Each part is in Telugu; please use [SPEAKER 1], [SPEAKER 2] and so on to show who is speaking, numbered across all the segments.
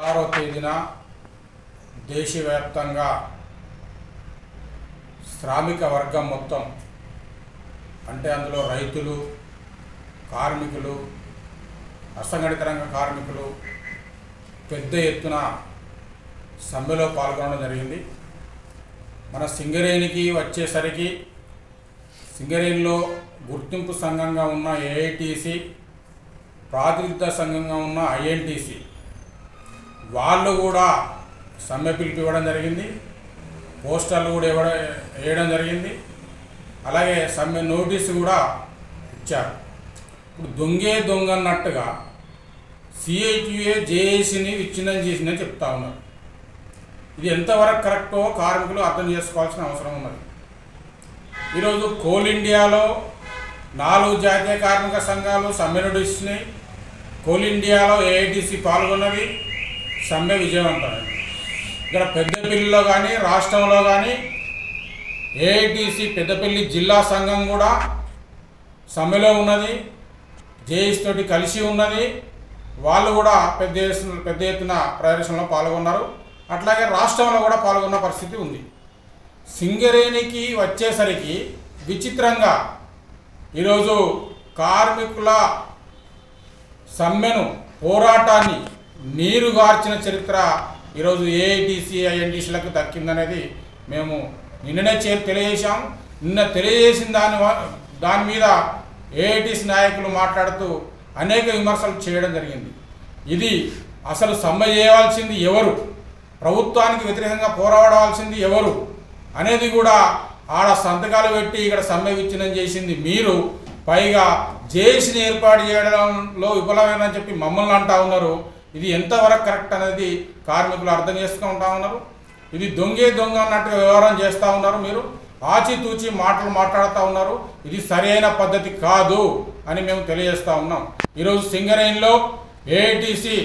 [SPEAKER 1] ఆరో తేదీన దేశవ్యాప్తంగా శ్రామిక వర్గం మొత్తం అంటే అందులో రైతులు కార్మికులు అసంఘటిత రంగ కార్మికులు పెద్ద ఎత్తున సమ్మెలో పాల్గొనడం జరిగింది. మన సింగరేణికి వచ్చేసరికి సింగరేణిలో గుర్తింపు సంఘంగా ఉన్న ఏఐటిసి ప్రాతినిధ్య సంఘంగా ఉన్న ఐఎన్టీసీ వాళ్ళు కూడా సమ్మె పిలుపు ఇవ్వడం జరిగింది. పోస్టర్లు కూడా ఇవ్వడం వేయడం జరిగింది. అలాగే సమ్మె నోటీసు కూడా ఇచ్చారు. ఇప్పుడు దొంగే దొంగ అన్నట్టుగా సిఐటిఏ జేఏసీని విచ్ఛిన్నం చేసిందని చెప్తా ఉన్నారు. ఇది ఎంతవరకు కరెక్టో కార్మికులు అర్థం చేసుకోవాల్సిన అవసరం ఉన్నది. ఈరోజు కోల్ ఇండియాలో నాలుగు జాతీయ కార్మిక సంఘాలు సమ్మె నడుస్తున్నాయి కోల్ ఇండియాలో ఏఐటీసీ పాల్గొన్నది సమ్మె విజయవంతమైంది ఇక్కడ పెద్దపల్లిలో కానీ రాష్ట్రంలో కానీ ఏఐటీసీ పెద్దపల్లి జిల్లా సంఘం కూడా సమ్మెలో ఉన్నది. జేఎస్ తోటి కలిసి ఉన్నది. వాళ్ళు కూడా పెద్ద ఎత్తున- పెద్ద ఎత్తున ప్రదర్శనలో పాల్గొన్నారు. అట్లాగే రాష్ట్రంలో కూడా పాల్గొన్న పరిస్థితి ఉంది. సింగరేణికి వచ్చేసరికి విచిత్రంగా ఈరోజు కార్మికుల సమ్మెను పోరాటాన్ని నీరుగార్చిన చరిత్ర ఈరోజు ఏఐటీసీ ఐఎన్టీసీలకు దక్కిందనేది మేము నిన్ననే చే తెలియజేశాం. నిన్న తెలియజేసిన దాని దాని మీద ఏఐటీసీ నాయకులు మాట్లాడుతూ అనేక విమర్శలు చేయడం జరిగింది. ఇది అసలు సమ్మె చేయవలసింది ఎవరు? ప్రభుత్వానికి వ్యతిరేకంగా పోరాడవలసింది ఎవరు? అనేది కూడా ఆడ సంతకాలు పెట్టి ఇక్కడ సమ్మె విచ్ఛిన్నం చేసింది మీరు. పైగా జేసీని ఏర్పాటు చేయడంలో విఫలమైనని చెప్పి మమ్మల్ని అంటా ఉన్నారు. ఇది ఎంతవరకు కరెక్ట్ అనేది కార్మికులు అర్థం చేసుకుంటా ఉన్నారు. ఇది దొంగే దొంగ అన్నట్టుగా వ్యవహారం చేస్తూ ఉన్నారు మీరు. ఆచితూచి మాటలు మాట్లాడుతూ ఉన్నారు. ఇది సరైన పద్ధతి కాదు అని మేము తెలియజేస్తా ఉన్నాం. ఈరోజు సింగరేణిలో ఏఐటీసీ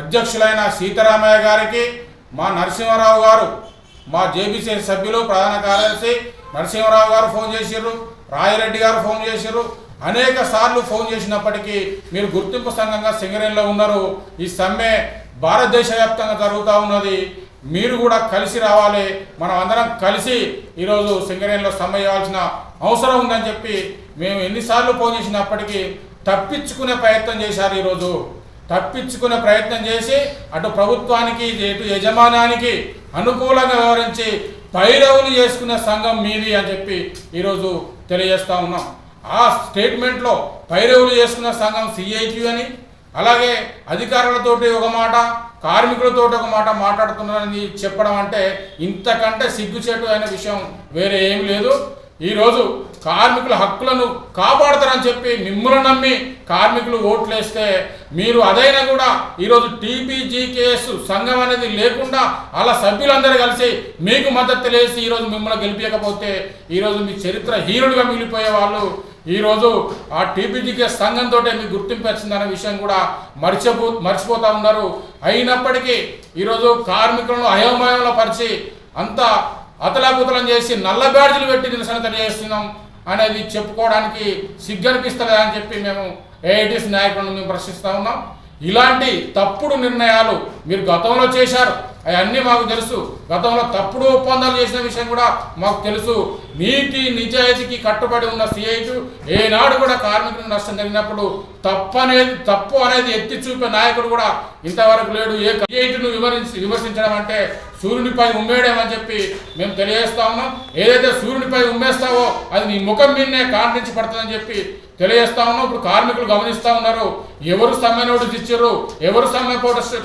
[SPEAKER 1] అధ్యక్షులైన సీతారామయ్య గారికి మా నరసింహారావు గారు మా జేబీసీ సభ్యులు ప్రధాన కార్యదర్శి నరసింహారావు గారు ఫోన్ చేసిర్రు రాయిరెడ్డి గారు ఫోన్ చేసిర్రు. అనేక సార్లు ఫోన్ చేసినప్పటికీ మీరు గుర్తింపు సంఘంగా సింగరేణిలో ఉన్నారు. ఈ సమ్మె భారతదేశ వ్యాప్తంగా జరుగుతూ ఉన్నది. మీరు కూడా కలిసి రావాలి. మనం అందరం కలిసి ఈరోజు సింగరేణిలో సమ్మె అవసరం ఉందని చెప్పి మేము ఎన్నిసార్లు ఫోన్ చేసినప్పటికీ తప్పించుకునే ప్రయత్నం చేశారు ఈరోజు. తప్పించుకునే ప్రయత్నం చేసి అటు ప్రభుత్వానికి ఇటు యజమానానికి అనుకూలంగా వివరించి పైరవులు చేసుకునే సంఘం మీది అని చెప్పి ఈరోజు తెలియజేస్తా ఉన్నాం. ఆ స్టేట్మెంట్లో పైరవులు చేసుకున్న సంఘం సిఐటి అని అలాగే అధికారులతోటి ఒక మాట కార్మికులతో ఒక మాట మాట్లాడుతున్నారని చెప్పడం అంటే ఇంతకంటే సిగ్గుచేటు అయిన విషయం వేరే ఏమి లేదు. ఈరోజు కార్మికుల హక్కులను కాపాడతారని చెప్పి మిమ్మల్ని నమ్మి కార్మికులు ఓట్లేస్తే మీరు అదైనా కూడా ఈరోజు టీపీజీకేఎస్ సంఘం అనేది లేకుండా అలా సభ్యులందరూ కలిసి మీకు మద్దతు తెలియసి ఈరోజు మిమ్మల్ని గెలిపించకపోతే ఈరోజు మీ చరిత్ర హీరోలుగా మిగిలిపోయే వాళ్ళు ఈరోజు ఆ టీపీజీకే సంఘంతో మీకు గుర్తింపు వచ్చిందనే విషయం కూడా మర్చిపో మర్చిపోతూ ఉన్నారు. అయినప్పటికీ ఈరోజు కార్మికులను అయోమయంలో పరిచి అంతా అతలాకుతలం చేసి నల్ల బ్యాడ్జీలు పెట్టి నిరసన తెలియజేస్తున్నాం అనేది చెప్పుకోవడానికి సిగ్గనిపిస్తుందా అని చెప్పి మేము ఏఐటీస్ నాయకులను మేము ప్రశ్నిస్తా ఉన్నాం. ఇలాంటి తప్పుడు నిర్ణయాలు మీరు గతంలో చేశారు. అవన్నీ మాకు తెలుసు. గతంలో తప్పుడు ఒప్పందాలు చేసిన విషయం కూడా మాకు తెలుసు. నీతి నిజాయితీకి కట్టుబడి ఉన్న సిఐటు ఏనాడు కూడా కార్మికులకు నష్టం జరిగినప్పుడు తప్పు అనేది తప్పు అనేది ఎత్తి చూపే నాయకుడు కూడా ఇంతవరకు లేడు. ఏ సిఐటును విమర్శించి విమర్శించడం అంటే సూర్యునిపై ఉమ్మేయడమని చెప్పి మేము తెలియజేస్తా ఉన్నాం. ఏదైతే సూర్యునిపై ఉమ్మేస్తావో అది నీ ముఖం మీదనే కాండ్రించి పడుతుందని చెప్పి తెలియజేస్తా ఉన్నాం. ఇప్పుడు కార్మికులు గమనిస్తా ఉన్నారు. ఎవరు సమ్మె నోటీస్ ఇచ్చారు? ఎవరు సమ్మె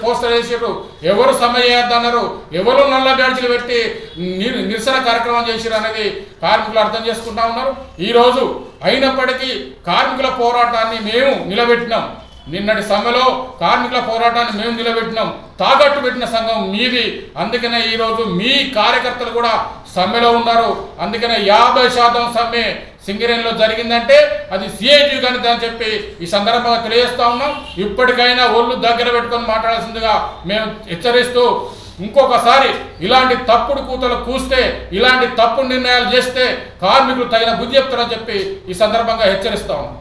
[SPEAKER 1] పోస్టర్ వేసారు ఎవరు సమ్మె అన్నారు. ఎవరు నల్ల బ్యాడ్జీలు పెట్టి నిరసన కార్యక్రమం చేసిరు అనేది కార్మికులు అర్థం చేసుకుంటా ఉన్నారు. ఈరోజు అయినప్పటికీ కార్మికుల పోరాటాన్ని మేము నిలబెట్టినాం. నిన్నటి సమ్మెలో కార్మికుల పోరాటాన్ని మేము నిలబెట్టినాం. తాకట్టు పెట్టిన సంఘం మీది. అందుకనే ఈరోజు మీ కార్యకర్తలు కూడా సమ్మెలో ఉన్నారు. అందుకనే యాభై శాతం సమ్మె సింగరేణిలో జరిగిందంటే అది సిఐటి కనుక అని చెప్పి ఈ సందర్భంగా తెలియజేస్తా ఉన్నాం. ఇప్పటికైనా ఒళ్ళు దగ్గర పెట్టుకొని మాట్లాడాల్సిందిగా మేము హెచ్చరిస్తూ ఇంకొకసారి ఇలాంటి తప్పుడు కూతలు కూస్తే ఇలాంటి తప్పుడు నిర్ణయాలు చేస్తే కార్మికులు తగిన బుద్ధి చెప్తారని చెప్పి ఈ సందర్భంగా హెచ్చరిస్తా ఉన్నాం.